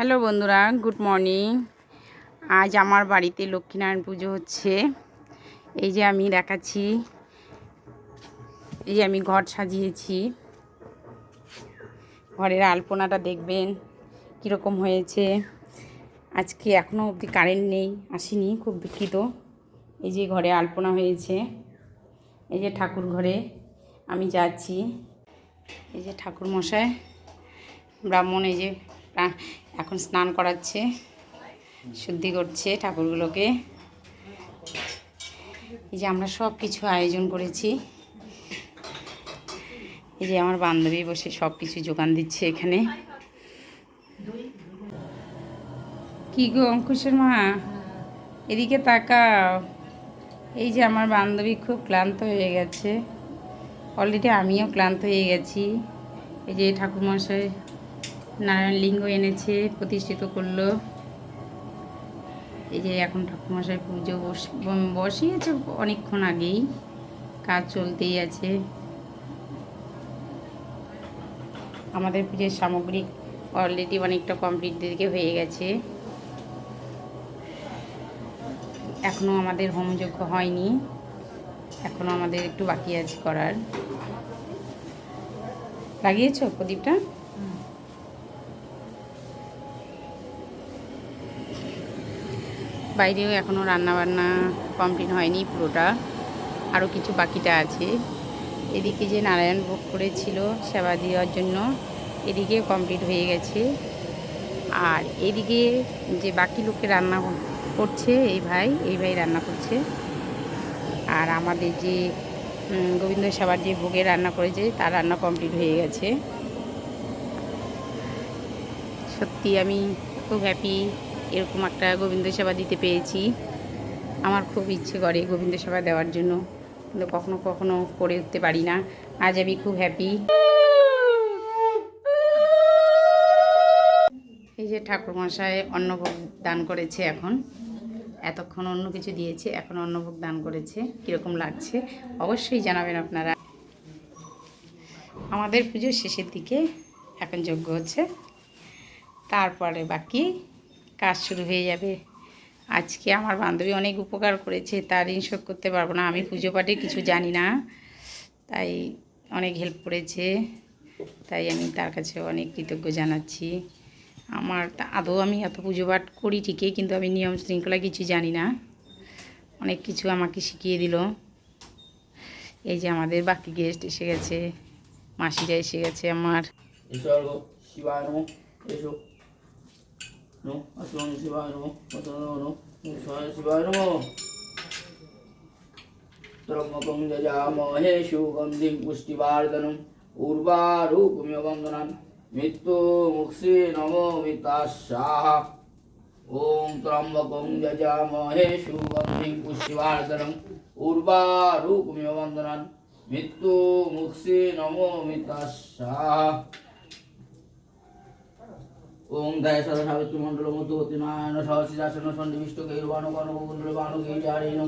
Hello বন্ধুরা, good morning. আজ আমার বাড়িতে লক্ষ্মীনারায়ণ পুজো হচ্ছে। এই যে আমি দেখাচ্ছি, এই যে আমি ঘর সাজিয়েছি। ঘরের আলপনাটা দেখবেন, কীরকম হয়েছে। আজকে এখনও অবধি কারেন্ট নেই, আসেনি, খুব দুঃখিত এই যে ঘরে আলপনা হয়েছে, এই যে ঠাকুর ঘরে আমি যাচ্ছি। এই যে ঠাকুর মশাই ব্রাহ্মণ এই যে এখন স্নান করাচ্ছে, শুদ্ধি করছে ঠাকুরগুলোকে। এই যে আমরা সব কিছু আয়োজন করেছি। এই যে আমার বান্ধবী বসে সব কিছু যোগান দিচ্ছে এখানে। কি গো অঙ্কুশের মা? এদিকে তাকাও। এই যে আমার বান্ধবী খুব ক্লান্ত হয়ে গেছে। অলরেডি আমিও ক্লান্ত হয়ে গেছি। এই যে ঠাকুরমশাই নারায়ণ লিঙ্গ এনেছে, প্রতিষ্ঠিত করল। এই যে এখন ঠাকুরমশাই পুজো বস বসিয়েছে অনেকক্ষণ আগেই। কাজ চলতেই আছে। আমাদের পুজোর সামগ্রী অলরেডি অনেকটা কমপ্লিট দিকে হয়ে গেছে। এখনও আমাদের হোমযজ্ঞ হয়নি। এখনও আমাদের একটু বাকি আছে করার। লাগিয়েছো প্রদীপটা? বাইরেও এখনও রান্নাবান্না কমপ্লিট হয়নি পুরোটা। আরও কিছু বাকিটা আছে। এদিকে যে নারায়ণ ভোগ করেছিল সেবা দেওয়ার জন্য এদিকে কমপ্লিট হয়ে গেছে। আর এদিকে যে বাকি লোকে রান্না করছে, এই ভাই এই ভাই রান্না করছে। আর আমাদের যে গোবিন্দ সেবার যে ভোগে রান্না করেছে, তার রান্না কমপ্লিট হয়ে গেছে। সত্যি আমি খুব হ্যাপি এরকম একটা গোবিন্দ সেবা দিতে পেরেছি। আমার খুব ইচ্ছে করে গোবিন্দ সেবা দেওয়ার জন্য। কিন্তু কখনো কখনো করে উঠতে পারি না। আজ আমি খুব হ্যাপি এই যে ঠাকুরমশাই অন্নভোগ দান করেছে এখন। এতক্ষণ অন্য কিছু দিয়েছে, এখন অন্নভোগ দান করেছে। কীরকম লাগছে অবশ্যই জানাবেন আপনারা। আমাদের পুজোর শেষের দিকে এখন যোগ্য হচ্ছে। তারপরে বাকি কাজ শুরু হয়ে যাবে। আজকে আমার বান্ধবী অনেক উপকার করেছে, তার ঋণ শোধ করতে পারব না, আমি পুজো পাঠে কিছু জানি না। তাই অনেক হেল্প করেছে, তাই আমি তার কাছে অনেক কৃতজ্ঞ জানাচ্ছি। আমার আদৌ আমি এত পুজো পাঠ করি ঠিকই, কিন্তু আমি নিয়ম শৃঙ্খলা কিছু জানি না। অনেক কিছু আমাকে শিখিয়ে দিল। এই যে আমাদের বাকি গেস্ট এসে গেছে, মাসিরা এসে গেছে আমার। এসো। নো আসুন শিবায় নমঃ আসুন নমঃ ঈশ্বর শিবায় নমঃ ত্রম্বকং যজামহে সুগন্ধিং পুষ্টিবর্ধনম উর্বারুকুমিয় বন্দনান মৃত্যু মুক্ষি নমো মিতাশাহ ওম ত্রম্বকং যজামহে সুগন্ধিং পুষ্টিবর্ধনম উর্বারুকুমিয় বন্দনান মৃত্যু মুক্ষি নমো মিতাশাহ ওম দায় সদা সাবিত্রী মণ্ডল মধ্যবর্তী নারায়ণ সহসিদাসন সন্নিবিষ্ট গৈরবাণু কর্ণ কুণ্ডল বাণু গিরিজারী নমঃ